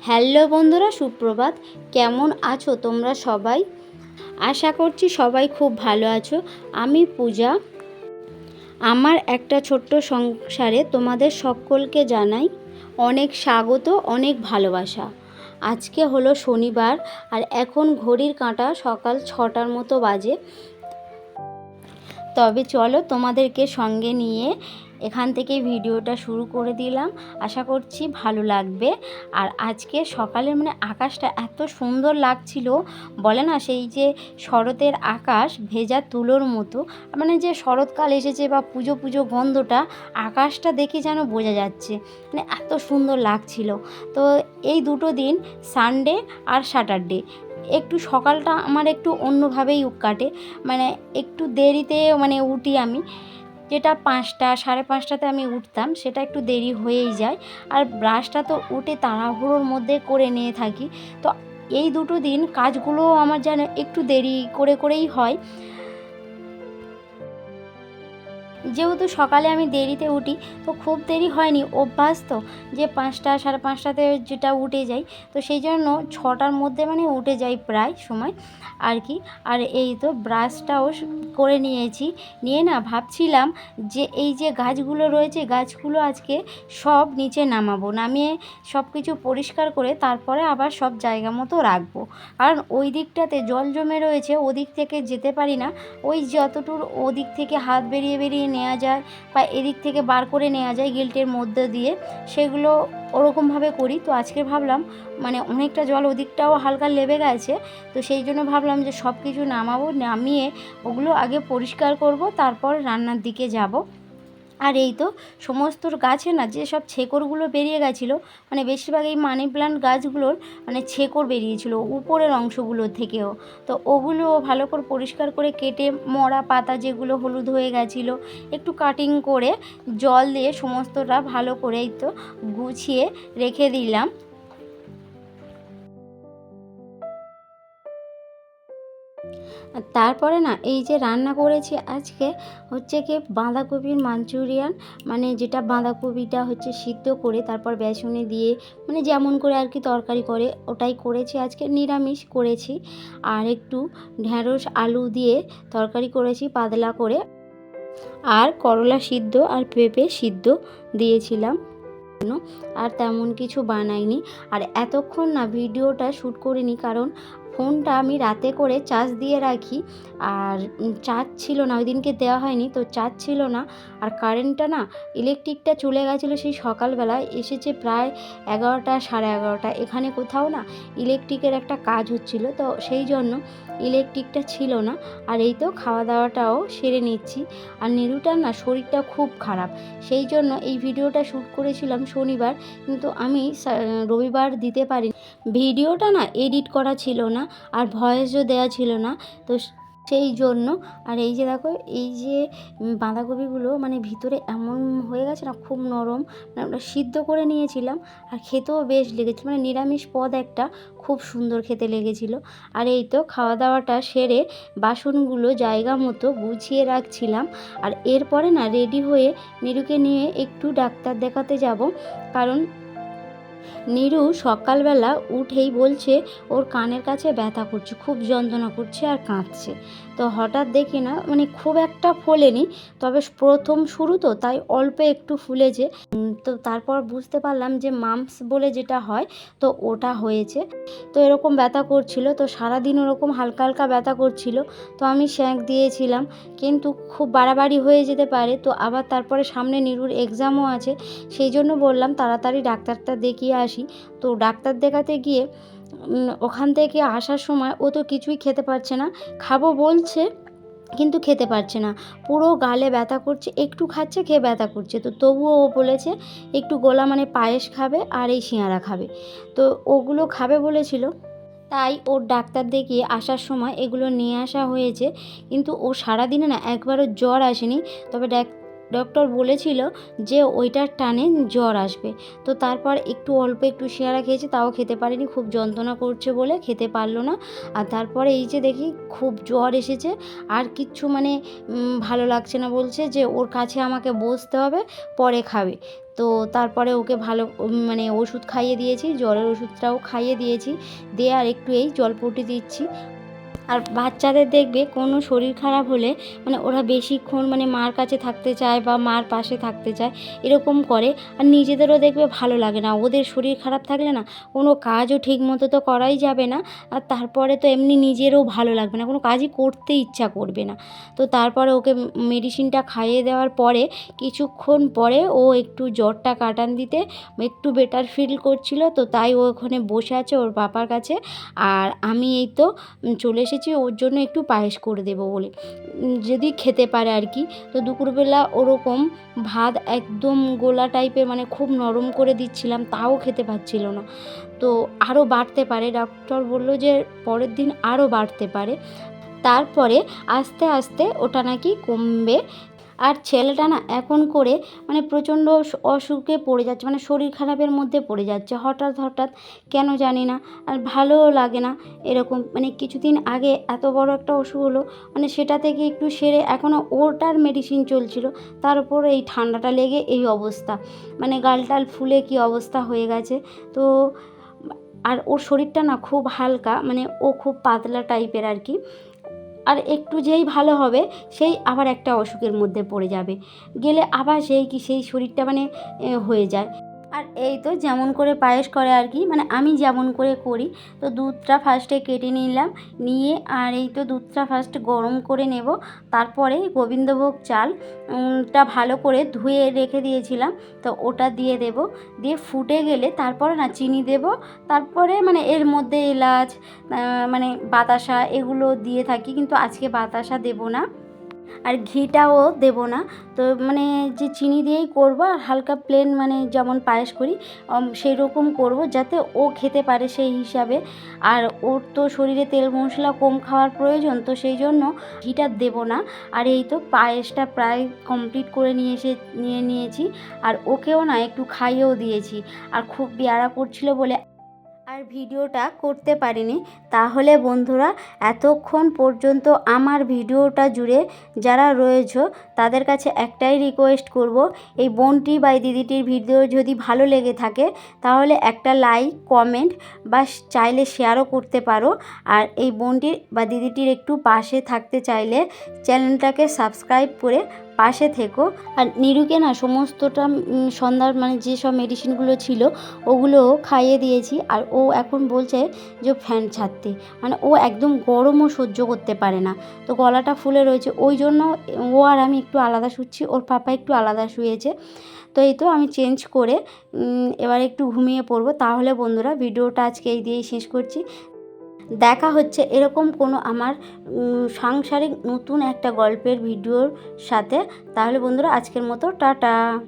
Hello বন্ধুরা, সুপ্রভাত। কেমন আছো তোমরা সবাই? আশা করছি সবাই খুব ভালো আছো। আমি পূজা। আমার একটা ছোট্ট সংসারে তোমাদের সকলকে জানাই অনেক স্বাগত, অনেক ভালোবাসা। আজকে হলো শনিবার আর এখন ঘড়ির কাঁটা সকাল ছটার মতো বাজে। তবে চলো তোমাদেরকে সঙ্গে নিয়ে এখান থেকে ভিডিওটা শুরু করে দিলাম। আশা করছি ভালো লাগবে। আর আজকে সকালে মানে আকাশটা এত সুন্দর লাগছিল, বলে না সেই যে শরতের আকাশ ভেজা তুলোর মতো মানে যে শরৎকাল এসেছে বা পুজো পুজো গন্ধটা, আকাশটা দেখে যেন বোঝা যাচ্ছে। মানে এত সুন্দর লাগছিল। তো এই দুটো দিন সানডে আর স্যাটারডে একটু সকালটা আমার একটু অন্যভাবেই কাটে। মানে একটু দেরিতে মানে উঠি আমি। যেটা পাঁচটা, সাড়ে পাঁচটাতে আমি উঠতাম, সেটা একটু দেরি হয়েই যায়। আর ব্রাশটা তো উঠে তাড়াহুড়োর মধ্যে করে নিয়ে থাকি। তো এই দুটো দিন কাজগুলো আমার যেন একটু দেরি করে করেই হয়। যেহেতু সকালে আমি দেরিতে উঠি, তো খুব দেরি হয়নি, অভ্যাস তো যে পাঁচটা, সাড়ে পাঁচটাতে যেটা উঠে যাই, তো সেই জন্য ছটার মধ্যে মানে উঠে যাই প্রায় সময় আর কি। আর এই তো ব্রাশটাও করে নিয়েছি, নিয়ে না ভাবছিলাম যে এই যে গাছগুলো রয়েছে, গাছগুলো আজকে সব নিচে নামাবো, নামিয়ে সব কিছু পরিষ্কার করে তারপরে আবার সব জায়গা মতো রাখব। কারণ ওই দিকটাতে জল জমে রয়েছে, ওদিক থেকে যেতে পারি না, ওই যতটুর ওদিক থেকে হাত বেরিয়ে বেরিয়ে নেওয়া যায় বা এদিক থেকে বার করে নেওয়া যায় গিল্টের মধ্যে দিয়ে, সেগুলো ওরকমভাবে করি। তো আজকে ভাবলাম মানে অনেকটা জল ওদিকটাও হালকা লেবে গেছে, তো সেই জন্য ভাবলাম যে সব কিছু নামাবো, নামিয়ে ওগুলো আগে পরিষ্কার করব, তারপর রান্নার দিকে যাব। আর এই তো সমস্ত গাছে না যে সব ছেকড়গুলো বেরিয়ে গেছিল মানে বেশিরভাগ এই মানি প্লান্ট গাছগুলোর মানে ছেকড় বেরিয়েছিল উপরের অংশগুলো থেকেও। তো ওগুলো ভালো করে পরিষ্কার করে কেটে মরা পাতা যেগুলো হলুদ হয়ে গেছিল, একটু কাটিং করে জল দিয়ে সমস্তটা ভালো করেই তো গুছিয়ে রেখে দিলাম। তারপরে না, এই যে রান্না করেছি আজকে হচ্ছে কি বাঁধাকপির মাঞ্চুরিয়ান মানে যেটা বাঁধাকপিটা হচ্ছে সিদ্ধ করে তারপর বেসনে দিয়ে মানে যেমন করে আর কি তরকারি করে, ওটাই করেছি আজকে, নিরামিষ করেছি। আর একটু ঢ্যাঁড়স, আলু দিয়ে তরকারি করেছি পাতলা করে। আর করলা সিদ্ধ আর পেঁপে সিদ্ধ দিয়েছিলাম। আর তেমন কিছু বানাইনি। আর এতক্ষণ না ভিডিওটা শ্যুট করিনি, কারণ ফোনটা আমি রাতে করে চার্জ দিয়ে রাখি। আর চার্জ ছিল না ওই দিনকে দেওয়া হয়নি, তো চার্জ ছিল না। আর কারেন্টটা না, ইলেকট্রিকটা চলে গেছিল সেই সকালবেলায় এসেছে প্রায় এগারোটা, সাড়ে এগারোটা। এখানে কোথাও না, ইলেকট্রিকের একটা কাজ হচ্ছিল, তো সেই জন্য ইলেকট্রিকটা ছিল না। আর এই তো খাওয়া দাওয়াটাও সেরে নিচ্ছি। আর নেরুটার না, শরীরটা খুব খারাপ। সেই জন্য এই ভিডিওটা শ্যুট করেছিলাম শনিবার, কিন্তু আমি রবিবার দিতে পারি ভিডিওটা না, এডিট করা ছিল না। আর ভয়েসও দেওয়া ছিল না। তো সেই জন্য, আর এই যে দেখো, এই যে বাঁধাকপিগুলো মানে ভিতরে এমন হয়ে গেছে না, খুব নরম মানে আমরা সিদ্ধ করে নিয়েছিলাম আর খেতেও বেশ লেগেছে মানে নিরামিষ পদ একটা, খুব সুন্দর খেতে লেগেছিল। আর এই তো খাওয়া দাওয়াটা সেরে বাসনগুলো জায়গা মতো গুছিয়ে রাখছিলাম। আর এরপরে না, রেডি হয়ে নিরুকে নিয়ে একটু ডাক্তার দেখাতে যাব। কারণ নিরু সকালবেলা উঠেই বলছে ওর কানের কাছে ব্যথা করছে খুব যন্ত্রণা করছে আর কাঁদছে। তো হঠাৎ দেখি না মানে খুব একটা ফোলেনি, তবে প্রথম শুরু তো, তাই অল্প একটু ফুলেছে। তো তারপর বুঝতে পারলাম যে মামস বলে যেটা হয়, তো ওটা হয়েছে। তো এরকম ব্যথা করছিল, তো সারাদিন ওরকম হালকা হালকা ব্যথা করছিল, তো আমি শ্যাঁক দিয়েছিলাম। কিন্তু খুব বাড়াবাড়ি হয়ে যেতে পারে, তো আবার তারপরে সামনে নিরুর এক্সামও আছে, সেই জন্য বললাম তাড়াতাড়ি ডাক্তারটা দেখিয়ে আসি। তো ডাক্তার দেখাতে গিয়ে ওখান থেকে আসার সময় ও তো কিছুই খেতে পারছে না। খাব বলছে, কিন্তু খেতে পারছে না। পুরো গালে ব্যথা করছে, একটু খাচ্ছে, খেয়ে ব্যথা করছে। তো তবুও ও বলেছে, একটু গোলা মানে পায়েস খাবে আর এই সিঙারা খাবে। তো ওগুলো খাবে বলেছিল। তাই ওর ডাক্তার দেখিয়ে আসার সময় এগুলো নিয়ে আসা হয়েছে। কিন্তু ও সারাদিনে না একবারও জ্বর আসেনি। তবে ডক্টর বলেছিল যে ওইটার টানে জ্বর আসবে। তো তারপর একটু অল্প একটু সিঙ্গারা খেয়েছে, তাও খেতে পারেনি, খুব যন্ত্রণা করছে বলে খেতে পারল না। আর তারপরে এই যে দেখি, খুব জ্বর এসেছে। আর কিচ্ছু মানে ভালো লাগছে না বলছে যে ওর কাছে আমাকে বসতে হবে, পরে খাবে। তো তারপরে ওকে ভালো মানে ওষুধ খাইয়ে দিয়েছি, জ্বরের ওষুধটাও খাইয়ে দিয়েছি। দিয়ে আর একটু এই জলপটি দিচ্ছি। আর বাচ্চাদের দেখবে কোনো শরীর খারাপ হলে মানে ওরা বেশিক্ষণ মানে মার কাছে থাকতে চায় বা মার পাশে থাকতে চায়, এরকম করে। আর নিজেদেরও দেখবে ভালো লাগে না। ওদের শরীর খারাপ থাকলে না কোনো কাজও ঠিক মতো তো করাই যাবে না। আর তারপরে তো এমনি নিজেরও ভালো লাগবে না। কোনো কাজই করতে ইচ্ছা করবে না। তো তারপরে ওকে মেডিসিনটা খাইয়ে দেওয়ার পরে, কিছুক্ষণ পরে ও একটু জ্বরটা কাটান দিতে একটু বেটার ফিল করছিল। তো তাই ও ওখানে বসে আছে ওর পাপার কাছে। আর আমি এই তো চলে এসেছি ওর জন্য একটু পায়েস করে দেবো বলে। যদি খেতে পারে আর কি। তো দুপুরবেলা ওরকম ভাত একদম গোলা টাইপের মানে খুব নরম করে দিচ্ছিলাম, তাও খেতে পাচ্ছিল না। তো আরও বাড়তে পারে। ডক্টর বলল যে পরের দিন আরও বাড়তে পারে। তারপরে আস্তে আস্তে ওটা নাকি কমবে। আর ছেলেটা না এখন করে মানে প্রচণ্ড অসুখে পড়ে যাচ্ছে মানে শরীর খারাপের মধ্যে পড়ে যাচ্ছে। হঠাৎ হঠাৎ কেন জানি না আর ভালোও লাগে না এরকম। মানে কিছুদিন আগে এত বড় একটা অসুখ হলো মানে সেটা থেকে একটু সেরে এখনও ওটার মেডিসিন চলছিল, তার উপর এই ঠান্ডাটা লেগে এই অবস্থা। মানে গালটাল ফুলে কি অবস্থা হয়ে গেছে। তো আর ওর শরীরটা না খুব হালকা মানে ও খুব পাতলা টাইপের আর কি। আর একটু যেই ভালো হবে, সেই আবার একটা অসুখের মধ্যে পড়ে যাবে। গেলে আবার সেই কি, সেই শরীরটা মানে হয়ে যায়। আর এই তো যেমন করে পায়েস করে আর কি মানে আমি যেমন করে করি। তো দুধটা ফার্স্টে কেটে নিলাম, নিয়ে আর এই তো দুধটা ফার্স্ট গরম করে নেব। তারপরে গোবিন্দভোগ চালটা ভালো করে ধুয়ে রেখে দিয়েছিলাম, তো ওটা দিয়ে দেব। দিয়ে ফুটে গেলে তারপরে না চিনি দেব। তারপরে মানে এর মধ্যে এলাচ মানে বাতাসা এগুলো দিয়ে থাকি, কিন্তু আজকে বাতাসা দেব না। আর ঘিটাও দেব না। তো মানে যে চিনি দিয়েই করব আর হালকা প্লেন মানে যেমন পায়েস করি সেই রকম করব যাতে ও খেতে পারে সেই হিসাবে। আর ওর তো শরীরে তেল মশলা কম খাওয়ার প্রয়োজন, তো সেই জন্য ঘিটা দেব না। আর এই তো পায়েসটা প্রায় কমপ্লিট করে নিয়ে এসে, নিয়ে নিয়েছি। আর ওকেও না একটু খাইয়েও দিয়েছি। আর খুব বেয়ারা করছিল বলে আর ভিডিওটা করতে পারিনি। তাহলে বন্ধুরা, এতক্ষণ পর্যন্ত আমার ভিডিওটা জুড়ে যারা রয়েছো, তাদের কাছে একটাই রিকোয়েস্ট করব, এই বোনটি বা দিদিটির ভিডিও যদি ভালো লেগে থাকে, তাহলে একটা লাইক কমেন্ট বা চাইলে শেয়ারও করতে পারো। আর এই বোনটির বা দিদিটির একটু পাশে থাকতে চাইলে চ্যানেলটাকে সাবস্ক্রাইব করে পাশে থেকো। আর নিরুকে না সমস্তটা সন্ধ্যার মানে যেসব মেডিসিনগুলো ছিল, ওগুলো খাইয়ে দিয়েছি। আর ও এখন বলছে যে ফ্যান ছাড়তে। মানে ও একদম গরমও সহ্য করতে পারে না। তো গলাটা ফুলে রয়েছে। ওই জন্য ও আর আমি একটু আলাদা শুচ্ছি। ওর পাপা একটু আলাদা শুয়েছে। তো এই তো আমি চেঞ্জ করে এবার একটু ঘুমিয়ে পড়ব। তাহলে বন্ধুরা, ভিডিওটা আজকে এই দিয়েই শেষ করছি। দেখা হচ্ছে এরকম কোনো আমার সাংসারিক নতুন একটা গল্পের ভিডিওর সাথে। তাহলে বন্ধুরা, আজকের মতো টাটা।